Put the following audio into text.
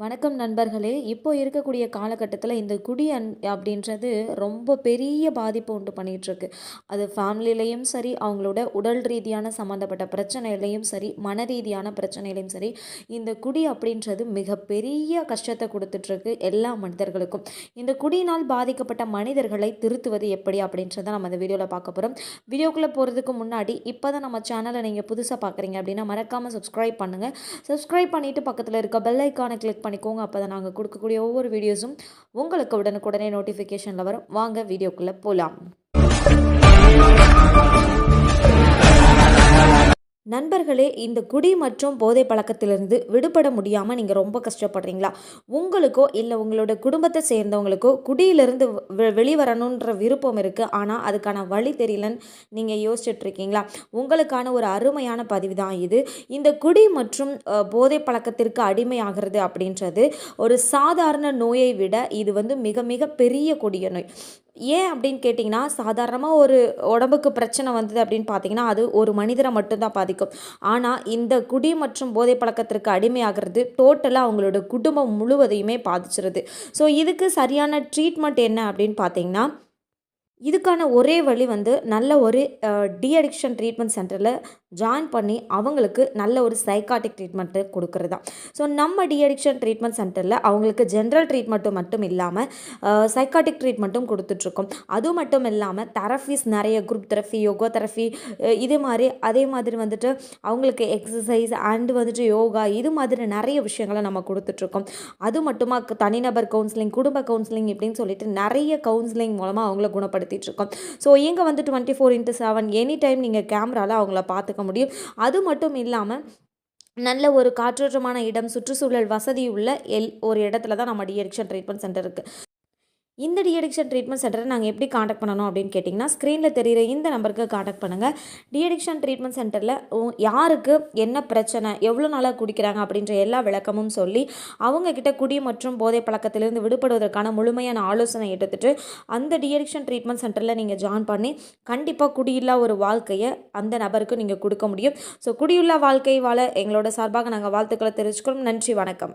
வணக்கம் நண்பர்களே. இப்போ இருக்கக்கூடிய காலகட்டத்தில் இந்த குடி அன் அப்படின்றது ரொம்ப பெரிய பாதிப்பு உண்டு பண்ணிகிட்ருக்கு அது ஃபேமிலிலையும் சரி அவங்களோட உடல் ரீதியான சம்மந்தப்பட்ட பிரச்சனையிலையும் சரி மன ரீதியான பிரச்சனையிலையும் சரி இந்த குடி அப்படின்றது மிகப்பெரிய கஷ்டத்தை கொடுத்துட்ருக்கு எல்லா மனிதர்களுக்கும். இந்த குடியினால் பாதிக்கப்பட்ட மனிதர்களை திருத்துவது எப்படி அப்படின்றத நம்ம இந்த வீடியோவில் பார்க்க போகிறோம் வீடியோக்குள்ளே போகிறதுக்கு முன்னாடி இப்போ தான் நம்ம சேனலை நீங்கள் புதுசாக பார்க்குறீங்க அப்படின்னா மறக்காமல் சப்ஸ்கிரைப் பண்ணுங்கள் சப்ஸ்கிரைப் பண்ணிவிட்டு பக்கத்தில் இருக்க பெல் ஐக்கானை கிளிக் பண்ணிக்கோங்க. அப்போ தான் நாங்கள் கொடுக்கக்கூடிய ஒவ்வொரு வீடியோஸும் உங்களுக்கு உடனுக்குடனே நோட்டிஃபிகேஷனில் வரும். வாங்க வீடியோக்குள்ளே போகலாம் நண்பர்களே இந்த குடி மற்றும் போதை பழக்கத்திலிருந்து விடுபட முடியாமல் நீங்கள் ரொம்ப கஷ்டப்படுறீங்களா? உங்களுக்கோ இல்லை உங்களோட குடும்பத்தை சேர்ந்தவங்களுக்கோ குடியிலிருந்து வெளிவரணுன்ற விருப்பம் இருக்குது ஆனால் அதுக்கான வழி தெரியலன்னு நீங்கள் யோசிச்சுட்ருக்கீங்களா? உங்களுக்கான ஒரு அருமையான பதிவு தான் இது. இந்த குடி மற்றும் போதை பழக்கத்திற்கு அடிமையாகிறது அப்படின்றது ஒரு சாதாரண நோயை விட இது வந்து மிக மிக பெரிய கொடிய நோய். ஏன் அப்படின்னு கேட்டிங்கன்னா சாதாரணமாக ஒரு உடம்புக்கு பிரச்சனை வந்தது அப்படின்னு பார்த்தீங்கன்னா அது ஒரு மனிதரை மட்டும்தான் பாதிக்கும். ஆனால் இந்த குடி மற்றும் போதை பழக்கத்திற்கு அடிமையாகிறது டோட்டலாக அவங்களோட குடும்பம் முழுவதையுமே பாதிச்சிருது. ஸோ இதுக்கு சரியான ட்ரீட்மெண்ட் என்ன அப்படின்னு பார்த்தீங்கன்னா இதுக்கான ஒரே வழி வந்து நல்ல ஒரு டி அடிக்ஷன் ட்ரீட்மெண்ட் சென்டரில் ஜாயின் பண்ணி அவங்களுக்கு நல்ல ஒரு சைக்காட்டிக் ட்ரீட்மெண்ட்டு கொடுக்குறது தான் ஸோ நம்ம டி அடிக்ஷன் ட்ரீட்மெண்ட் சென்டரில் அவங்களுக்கு ஜென்ரல் ட்ரீட்மெண்ட்டும் மட்டும் இல்லாமல் சைக்காட்டிக் ட்ரீட்மெண்ட்டும் கொடுத்துட்ருக்கோம். அது மட்டும் இல்லாமல் தெரஃபீஸ் நிறைய குரூப் தெரஃபி யோகா தெரஃபி இதே மாதிரி அதே மாதிரி வந்துட்டு அவங்களுக்கு எக்ஸசைஸ் அண்டு வந்துட்டு யோகா இது மாதிரி நிறைய விஷயங்களை நம்ம கொடுத்துட்ருக்கோம். அது மட்டுமா தனிநபர் கவுன்சிலிங் குடும்ப கவுன்சிலிங் இப்படின்னு சொல்லிட்டு நிறைய கவுன்சிலிங் மூலமாக அவங்கள குணப்படுத்திட்டு இருக்கோம் ஸோ இங்கே வந்து twenty four into seven any time நீங்கள் கேமராவில் அவங்கள பார்த்துக்க முடியும். அது மட்டும் இல்லாமல் நல்ல ஒரு காற்றோட்டமான இடம் சுற்றுச்சூழல் வசதி உள்ள எல் ஒரு இடத்துல தான் நம்ம டிஎரிக்ஷன் ட்ரீட்மெண்ட் சென்டர் இருக்குது இந்த டிஎடிக்ஷன் ட்ரீட்மெண்ட் சென்டரை நாங்கள் எப்படி காண்டாக்ட் பண்ணணும் அப்படின்னு கேட்டிங்கன்னா ஸ்க்ரீனில் தெரிகிற இந்த நம்பருக்கு காண்டாக்ட் பண்ணுங்கள் டிஎடிக்ஷன் ட்ரீட்மெண்ட் சென்டரில் யாருக்கு என்ன பிரச்சனை எவ்வளோ நாளாக குடிக்கிறாங்க அப்படின்ற எல்லா விளக்கமும் சொல்லி அவங்கக்கிட்ட குடி மற்றும் போதை பழக்கத்திலிருந்து விடுபடுவதற்கான முழுமையான ஆலோசனை எடுத்துகிட்டு அந்த டிஎடிக்ஷன் ட்ரீட்மெண்ட் சென்டரில் நீங்கள் ஜாயின் பண்ணி கண்டிப்பாக குடியில்லா ஒரு வாழ்க்கையை அந்த நபருக்கு நீங்கள் கொடுக்க முடியும். ஸோ குடியுள்ள வாழ்க்கை வாழ எங்களோட சார்பாக நாங்கள் வாழ்த்துக்களை தெரிவிச்சுக்கிறோம். நன்றி வணக்கம்.